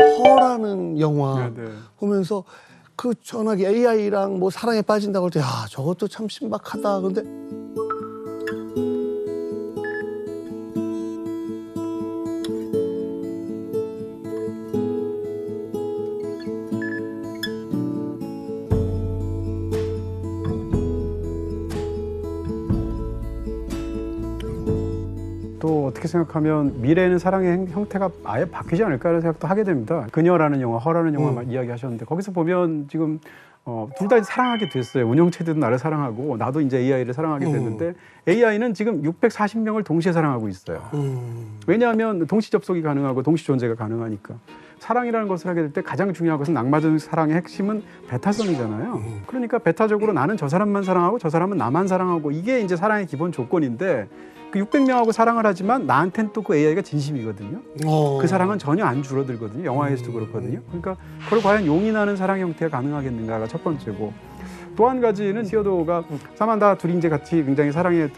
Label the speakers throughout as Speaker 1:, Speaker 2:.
Speaker 1: 허라는 영화
Speaker 2: 네, 네.
Speaker 1: 보면서 그 전화기 AI랑 뭐 사랑에 빠진다고 할 때, 야, 저것도 참 신박하다. 근데
Speaker 2: 또 어떻게 생각하면 미래에는 사랑의 행- 형태가 아예 바뀌지 않을까라는 생각도 하게 됩니다. 그녀라는 영화, 허라는 영화
Speaker 1: 음.
Speaker 2: 이야기하셨는데 거기서 보면 지금 어, 둘 다 사랑하게 됐어요. 운영체도 나를 사랑하고 나도 이제 AI를 사랑하게
Speaker 1: 음.
Speaker 2: 됐는데 AI는 지금 640명을 동시에 사랑하고 있어요.
Speaker 1: 음,
Speaker 2: 왜냐하면 동시 접속이 가능하고 동시 존재가 가능하니까. 사랑이라는 것을 하게 될 때 가장 중요한 것은 낭만적인 사랑의 핵심은 배타성이잖아요.
Speaker 1: 음.
Speaker 2: 그러니까 배타적으로 나는 저 사람만 사랑하고 저 사람은 나만 사랑하고 이게 이제 사랑의 기본 조건인데 그 600명하고 사랑을 하지만 나한텐 또 그 AI가 진심이거든요.
Speaker 1: 어.
Speaker 2: 그 사랑은 전혀 안 줄어들거든요. 영화에서도 그렇거든요. 그러니까 그걸 과연 용인하는 사랑 형태가 가능하겠는가가 첫 번째고 또 한 가지는 시어도가 사만다 둘이 이제 같이 굉장히 사랑의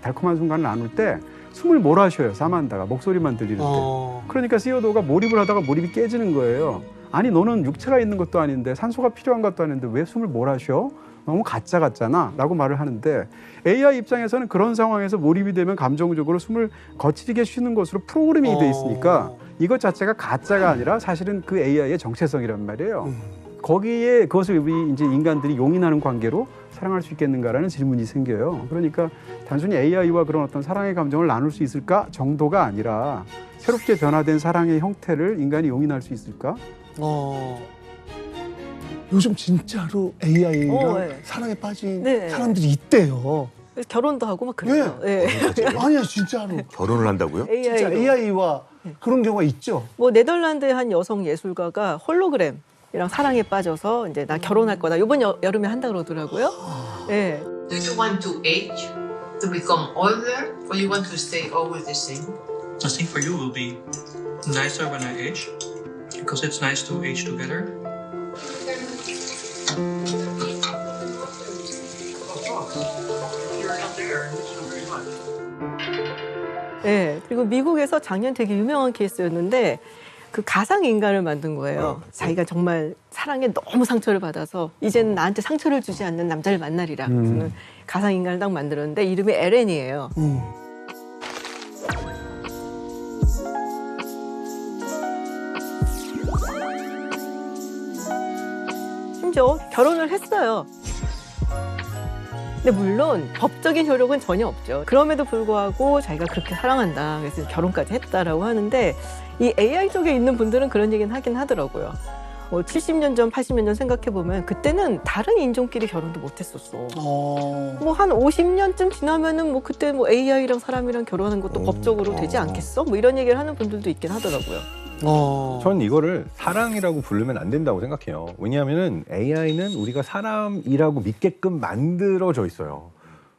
Speaker 2: 달콤한 순간을 나눌 때 숨을 몰아쉬어요. 사만다가 목소리만 들리는 때.
Speaker 1: 어.
Speaker 2: 그러니까 시어도가 몰입을 하다가 몰입이 깨지는 거예요. 아니 너는 육체가 있는 것도 아닌데 산소가 필요한 것도 아닌데 왜 숨을 몰아쉬어? 너무 가짜 같잖아 라고 말을 하는데 AI 입장에서는 그런 상황에서 몰입이 되면 감정적으로 숨을 거칠게 쉬는 것으로 프로그래밍이 돼 있으니까
Speaker 1: 어.
Speaker 2: 이것 자체가 가짜가 아니라 사실은 그 AI의 정체성이란 말이에요.
Speaker 1: 음.
Speaker 2: 거기에 그것을 우리 이제 인간들이 용인하는 관계로 사랑할 수 있겠는가라는 질문이 생겨요. 그러니까 단순히 AI와 그런 어떤 사랑의 감정을 나눌 수 있을까 정도가 아니라 새롭게 변화된 사랑의 형태를 인간이 용인할 수 있을까?
Speaker 1: 어. 요즘 진짜로 AI랑
Speaker 3: 어, 네.
Speaker 1: 사랑에 빠진
Speaker 3: 네.
Speaker 1: 사람들이 있대요.
Speaker 3: 그래서 결혼도 하고 막 그래요. 예.
Speaker 1: 아니야, 진짜로.
Speaker 4: 결혼을 한다고요?
Speaker 3: AI
Speaker 1: 진짜
Speaker 3: 로.
Speaker 1: AI와 그런 경우가 있죠.
Speaker 3: 뭐 네덜란드의 한 여성 예술가가 홀로그램 이랑 사랑에 빠져서 이제 나 결혼할 거다. 이번 여, 여름에 한다 그러더라고요. 예.
Speaker 5: Do you want to age, to become older, or you want to stay always the same?
Speaker 6: I think for you will be nicer when I age because it's nice to age together.
Speaker 3: 예. 그리고 미국에서 작년 되게 유명한 케이스였는데 그 가상 인간을 만든 거예요. 자기가 정말 사랑에 너무 상처를 받아서 이제는 나한테 상처를 주지 않는 남자를 만나리라.
Speaker 2: 음.
Speaker 3: 그래서 가상 인간을 딱 만들었는데 이름이 에렌이에요.
Speaker 1: 음.
Speaker 3: 심지어 결혼을 했어요. 근데 물론 법적인 효력은 전혀 없죠. 그럼에도 불구하고 자기가 그렇게 사랑한다. 그래서 결혼까지 했다라고 하는데 이 AI 쪽에 있는 분들은 그런 얘기는 하긴 하더라고요. 뭐 70년 전, 80년 전 생각해 보면 그때는 다른 인종끼리 결혼도 못 했었어.
Speaker 1: 어.
Speaker 3: 뭐한 50년쯤 지나면은 뭐 그때 뭐 AI랑 사람이랑 결혼하는 것도
Speaker 4: 오.
Speaker 3: 법적으로 되지
Speaker 4: 어.
Speaker 3: 않겠어? 뭐 이런 얘기를 하는 분들도 있긴 하더라고요.
Speaker 1: 어.
Speaker 4: 전 이거를 사랑이라고 부르면 안 된다고 생각해요. 왜냐하면은 AI는 우리가 사람이라고 믿게끔 만들어져 있어요.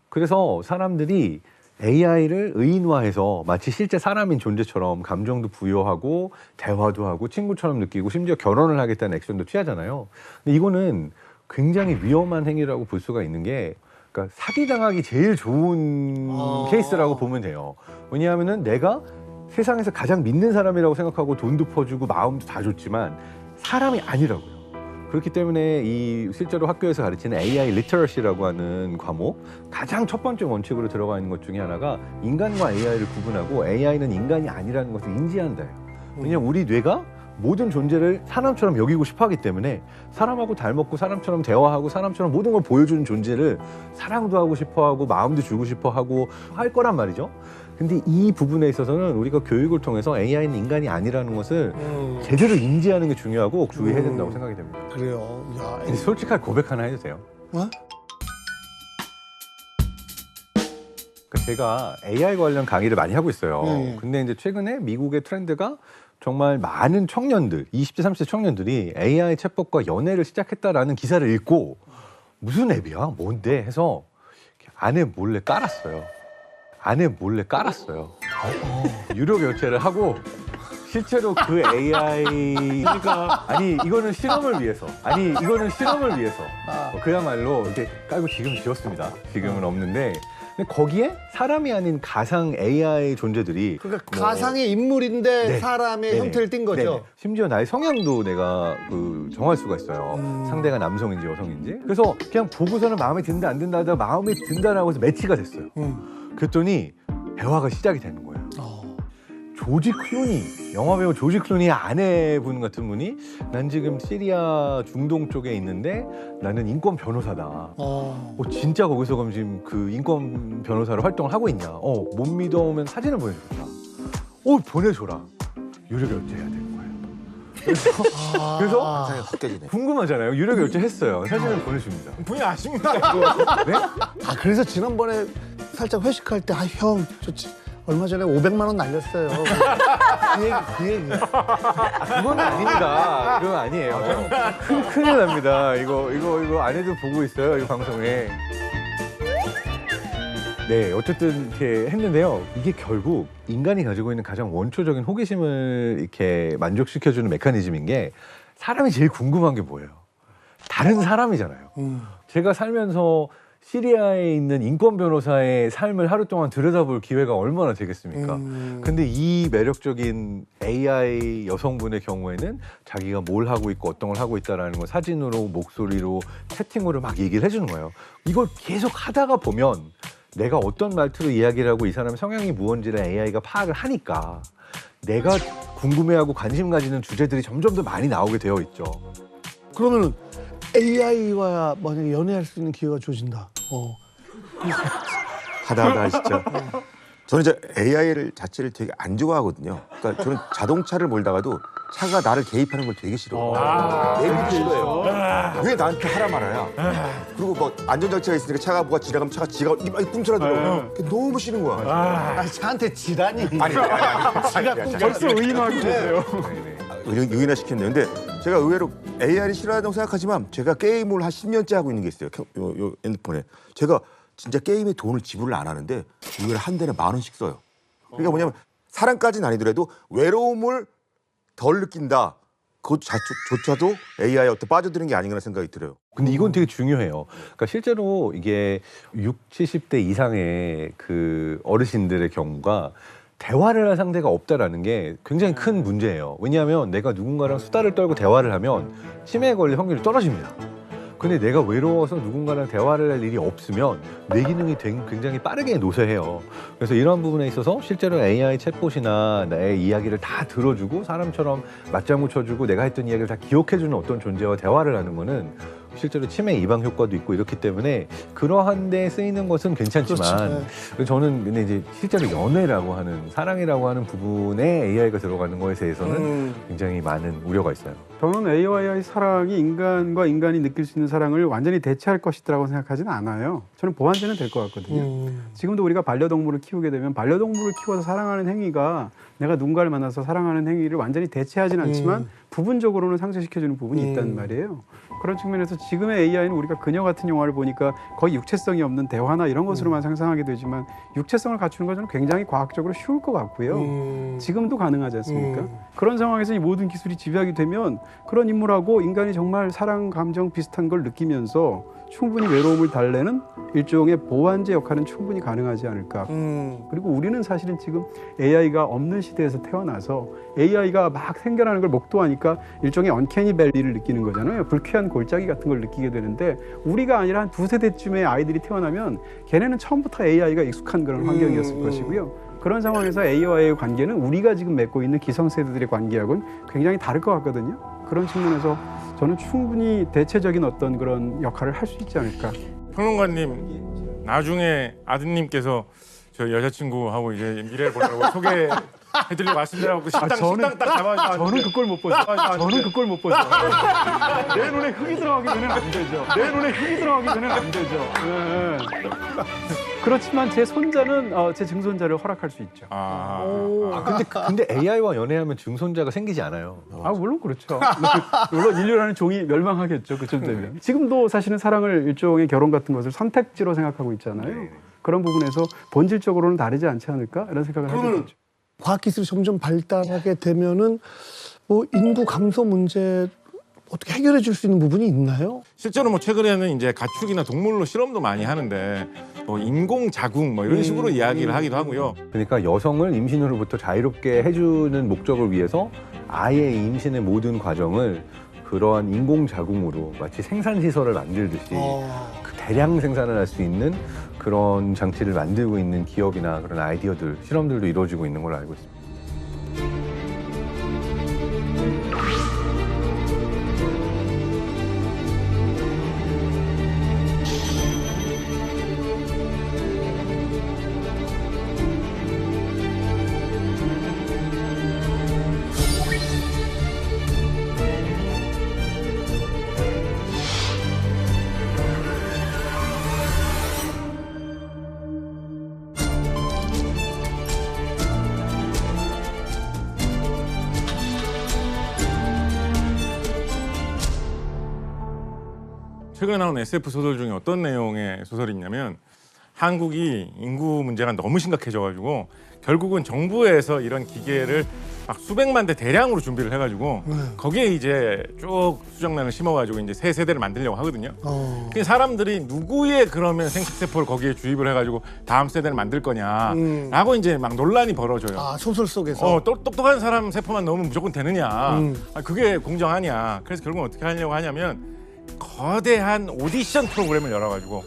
Speaker 4: 그래서 사람들이 AI를 의인화해서 마치 실제 사람인 존재처럼 감정도 부여하고 대화도 하고 친구처럼 느끼고 심지어 결혼을 하겠다는 액션도 취하잖아요. 근데 이거는 굉장히 위험한 행위라고 볼 수가 있는 게 그러니까 사기당하기 제일 좋은
Speaker 1: 아.
Speaker 4: 케이스라고 보면 돼요. 왜냐하면은 내가 세상에서 가장 믿는 사람이라고 생각하고 돈도 퍼주고 마음도 다 줬지만 사람이 아니라고요. 그렇기 때문에 이 실제로 학교에서 가르치는 AI 리터러시라고 하는 과목 가장 첫 번째 원칙으로 들어가 있는 것 중에 하나가 인간과 AI를 구분하고 AI는 인간이 아니라는 것을 인지한다예요. 왜냐하면 우리 뇌가 모든 존재를 사람처럼 여기고 싶어 하기 때문에 사람하고 닮았고 사람처럼 대화하고 사람처럼 모든 걸 보여주는 존재를 사랑도 하고 싶어 하고 마음도 주고 싶어 하고 할 거란 말이죠. 근데 이 부분에 있어서는 우리가 교육을 통해서 AI는 인간이 아니라는 것을
Speaker 1: 음.
Speaker 4: 제대로 인지하는 게 중요하고 주의해야 된다고
Speaker 1: 음.
Speaker 4: 생각이 됩니다.
Speaker 1: 그래요. 야,
Speaker 4: 근데 솔직하게 고백 하나 해도 돼요?
Speaker 1: 어?
Speaker 4: 제가 AI 관련 강의를 많이 하고 있어요.
Speaker 1: 네.
Speaker 4: 근데 이제 최근에 미국의 트렌드가 정말 많은 청년들, 20대, 30대 청년들이 AI 챗봇과 연애를 시작했다라는 기사를 읽고 무슨 앱이야? 뭔데? 해서 안에 몰래 깔았어요. 안에 몰래 깔았어요. 유료 결제를 하고 실제로 그 AI 그러니까 아니 이거는 실험을 위해서 아니 이거는 실험을 위해서
Speaker 1: 아.
Speaker 4: 어, 그야말로 이렇게 깔고 지금 지웠습니다. 지금은 없는데 근데 거기에 사람이 아닌 가상 AI 존재들이
Speaker 1: 그러니까
Speaker 4: 뭐-
Speaker 1: 가상의 인물인데
Speaker 4: 네.
Speaker 1: 사람의
Speaker 4: 네네.
Speaker 1: 형태를 띈 거죠.
Speaker 4: 네네. 심지어 나의 성향도 내가 그 정할 수가 있어요.
Speaker 1: 음.
Speaker 4: 상대가 남성인지 여성인지. 그래서 그냥 보고서는 마음에 든다 안 든다 하다가 마음에 든다라고 해서 매치가 됐어요.
Speaker 1: 음.
Speaker 4: 그랬더니 대화가 시작이 되는 거예요.
Speaker 1: 어.
Speaker 4: 조지 클루니 영화배우 조지 클루니의 아내분 같은 분이 난 지금 시리아 중동 쪽에 있는데 나는 인권 변호사다.
Speaker 1: 어.
Speaker 4: 어, 진짜 거기서 그럼 지금 그 인권 변호사로 활동을 하고 있냐? 어, 못 믿어오면 사진을 보내줘라. 어, 보내줘라. 유료 결제해야 되는 거예요. 그래서,
Speaker 1: 아.
Speaker 4: 그래서
Speaker 7: 세상이 깨지네.
Speaker 4: 궁금하잖아요. 유료 결제했어요. 사진을 보내줍니다.
Speaker 7: 분이 아십니까?
Speaker 4: 네?
Speaker 1: 아 그래서 지난번에 살짝 회식할 때 아형저 얼마 전에 500만 원 날렸어요. 그 얘기 그 얘기.
Speaker 4: 그건 아닙니다. 그건 아니에요. 큰, 큰일 납니다. 이거, 이거, 이거 아내도 보고 있어요. 이 방송에. 네, 어쨌든 이렇게 했는데요. 이게 결국 인간이 가지고 있는 가장 원초적인 호기심을 이렇게 만족시켜주는 메커니즘인 게 사람이 제일 궁금한 게 뭐예요? 다른 사람이잖아요.
Speaker 1: 음.
Speaker 4: 제가 살면서 시리아에 있는 인권 변호사의 삶을 하루 동안 들여다볼 기회가 얼마나 되겠습니까?
Speaker 1: 음.
Speaker 4: 근데 이 매력적인 AI 여성분의 경우에는 자기가 뭘 하고 있고 어떤 걸 하고 있다라는 걸 사진으로 목소리로 채팅으로 막 얘기를 해주는 거예요. 이걸 계속 하다가 보면 내가 어떤 말투로 이야기를 하고 이 사람의 성향이 무언지를 AI가 파악을 하니까 내가 궁금해하고 관심 가지는 주제들이 점점 더 많이 나오게 되어 있죠.
Speaker 1: 그러면은 AI와 만약에 연애할 수 있는 기회가 주어진다. 어.
Speaker 7: 하다하다 진짜. 저는 이제 AI를 자체를 되게 안 좋아하거든요. 그러니까 저는 자동차를 몰다가도 차가 나를 개입하는 걸 되게 싫어해요. 개입이 싫어해요. 왜 나한테 하라 말아야. 그리고 뭐 안전장치가 있으니까 차가 뭐가 지나가면 차가 지가 막 꿍쳐라들어. 그게 너무 싫은 거야.
Speaker 1: 아, 저한테 지라니.
Speaker 7: 아니, 아니, 아니.
Speaker 1: 지가
Speaker 7: 아니, 아니,
Speaker 2: 벌써 의인화하고 계세요.
Speaker 7: 의- 의인화 시켰네요. 근데 제가 의외로 AI를 싫어한다고 생각하지만 제가 게임을 한 10년째 하고 있는 게 있어요. 켜- 요, 요 핸드폰에. 제가 진짜 게임에 돈을 지불을 안 하는데 의외로 한 달에 만 원씩 써요. 그러니까 뭐냐면 사랑까지는 아니더라도 외로움을 덜 느낀다. 그것조차도 AI에 어떤 빠져드는 게 아닌가 생각이 들어요.
Speaker 4: 근데 이건 되게 중요해요. 그러니까 실제로 이게 6, 70대 이상의 그 어르신들의 경우가 대화를 할 상대가 없다라는 게 굉장히 큰 문제예요. 왜냐하면 내가 누군가랑 수다를 떨고 대화를 하면 치매에 걸릴 확률이 떨어집니다. 근데 내가 외로워서 누군가랑 대화를 할 일이 없으면 뇌 기능이 된- 굉장히 빠르게 노쇠해요. 그래서 이러한 부분에 있어서 실제로 AI 챗봇이나 나의 이야기를 다 들어주고 사람처럼 맞장구 쳐주고 내가 했던 이야기를 다 기억해주는 어떤 존재와 대화를 하는 거는 실제로 치매 예방 효과도 있고 이렇기 때문에 그러한 데 쓰이는 것은 괜찮지만
Speaker 1: 그렇지. 네.
Speaker 4: 저는 근데 이제 실제로 연애라고 하는 사랑이라고 하는 부분에 AI가 들어가는 거에 대해서는
Speaker 1: 음.
Speaker 4: 굉장히 많은 우려가 있어요.
Speaker 2: 저는 AI와의 사랑이 인간과 인간이 느낄 수 있는 사랑을 완전히 대체할 것이라고 생각하지는 않아요. 저는 보완제는 될 것 같거든요.
Speaker 1: 음.
Speaker 2: 지금도 우리가 반려동물을 키우게 되면 반려동물을 키워서 사랑하는 행위가 내가 누군가를 만나서 사랑하는 행위를 완전히 대체하지는 않지만
Speaker 1: 음.
Speaker 2: 부분적으로는 상쇄시켜주는 부분이
Speaker 1: 음.
Speaker 2: 있단 말이에요. 그런 측면에서 지금의 AI는 우리가 그녀 같은 영화를 보니까 거의 육체성이 없는 대화나 이런
Speaker 1: 음.
Speaker 2: 것으로만 상상하게 되지만 육체성을 갖추는 것은 굉장히 과학적으로 쉬울 것 같고요.
Speaker 1: 음.
Speaker 2: 지금도 가능하지 않습니까?
Speaker 1: 음.
Speaker 2: 그런 상황에서 이 모든 기술이 집약이 되면 그런 인물하고 인간이 정말 사랑 감정 비슷한 걸 느끼면서 충분히 외로움을 달래는 일종의 보완제 역할은 충분히 가능하지 않을까.
Speaker 1: 음.
Speaker 2: 그리고 우리는 사실은 지금 AI가 없는 시대에서 태어나서 AI가 막 생겨나는 걸 목도하니까 일종의 언캐니 밸리를 느끼는 거잖아요. 불쾌한 골짜기 같은 걸 느끼게 되는데 우리가 아니라 한 두 세 대쯤의 아이들이 태어나면 걔네는 처음부터 AI가 익숙한 그런 환경이었을
Speaker 1: 음, 음.
Speaker 2: 것이고요. 그런 상황에서 AI와의 관계는 우리가 지금 맺고 있는 기성세대들의 관계하고는 굉장히 다를 것 같거든요. 그런 측면에서 저는 충분히 대체적인 어떤 그런 역할을 할 수 있지 않을까.
Speaker 8: 평론가님 나중에 아드님께서 저 여자친구하고 이제 미래를 보려고 소개 해드리고 왔습니다라고 식당
Speaker 2: 아, 저는-
Speaker 8: 식당 딱 잡아서
Speaker 2: 저는 그걸 못 보죠. 저는 그걸 못 보죠. 내 눈에 흙이 들어가기 전에는 안 되죠. 내 눈에 흙이 들어가기 전에는 안 되죠. 예. 그렇지만 제 손자는 어, 제 증손자를 허락할 수 있죠.
Speaker 8: 아,
Speaker 4: 아, 근데, 근데 AI와 연애하면 증손자가 생기지 않아요.
Speaker 2: 아 물론 그렇죠. 물론 인류라는 종이 멸망하겠죠. 그쯤 되면. 지금도 사실은 사랑을 일종의 결혼 같은 것을 선택지로 생각하고 있잖아요. 그런 부분에서 본질적으로는 다르지 않지 않을까 이런 생각을 하게 되죠.
Speaker 1: 과학 기술이 점점 발달하게 되면은 뭐 인구 감소 문제 어떻게 해결해 줄 수 있는 부분이 있나요?
Speaker 8: 실제로 뭐 최근에는 이제 가축이나 동물로 실험도 많이 하는데 뭐 인공 자궁 뭐 이런 식으로 이야기를 하기도 하고요.
Speaker 4: 그러니까 여성을 임신 후로부터 자유롭게 해주는 목적을 위해서 아예 임신의 모든 과정을 그러한 인공 자궁으로 마치 생산 시설을 만들듯이
Speaker 1: 어.
Speaker 4: 그 대량 생산을 할 수 있는 그런 장치를 만들고 있는 기업이나 그런 아이디어들 실험들도 이루어지고 있는 걸로 알고 있습니다.
Speaker 8: 최근에 나온 SF 소설 중에 어떤 내용의 소설이 있냐면 한국이 인구 문제가 너무 심각해져가지고 결국은 정부에서 이런 기계를 막 수백만 대 대량으로 준비를 해가지고 거기에 이제 쭉 수정란을 심어가지고 이제 새 세대를 만들려고 하거든요.
Speaker 1: 어.
Speaker 8: 그 사람들이 누구의 그러면 생식세포를 거기에 주입을 해가지고 다음 세대를 만들 거냐라고 이제 막 논란이 벌어져요.
Speaker 1: 아 소설 속에서
Speaker 8: 어, 똑, 똑똑한 사람 세포만 넣으면 무조건 되느냐.
Speaker 1: 음.
Speaker 8: 아, 그게 공정하냐. 그래서 결국 어떻게 하려고 하냐면 거대한 오디션 프로그램을 열어가지고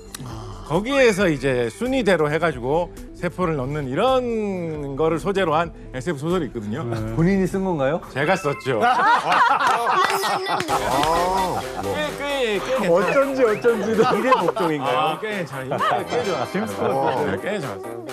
Speaker 8: 거기에서 이제 순위대로 해가지고 세포를 넣는 이런 거를 소재로 한 SF 소설이 있거든요.
Speaker 4: 본인이 쓴 건가요?
Speaker 8: 제가 썼죠. 꽤, 꽤, 꽤
Speaker 2: 어쩐지 어쩐지도
Speaker 4: 일의 목적인가요?
Speaker 8: 아, 꽤 잘, 꽤, 꽤 좋았어요. 꽤 좋았어요.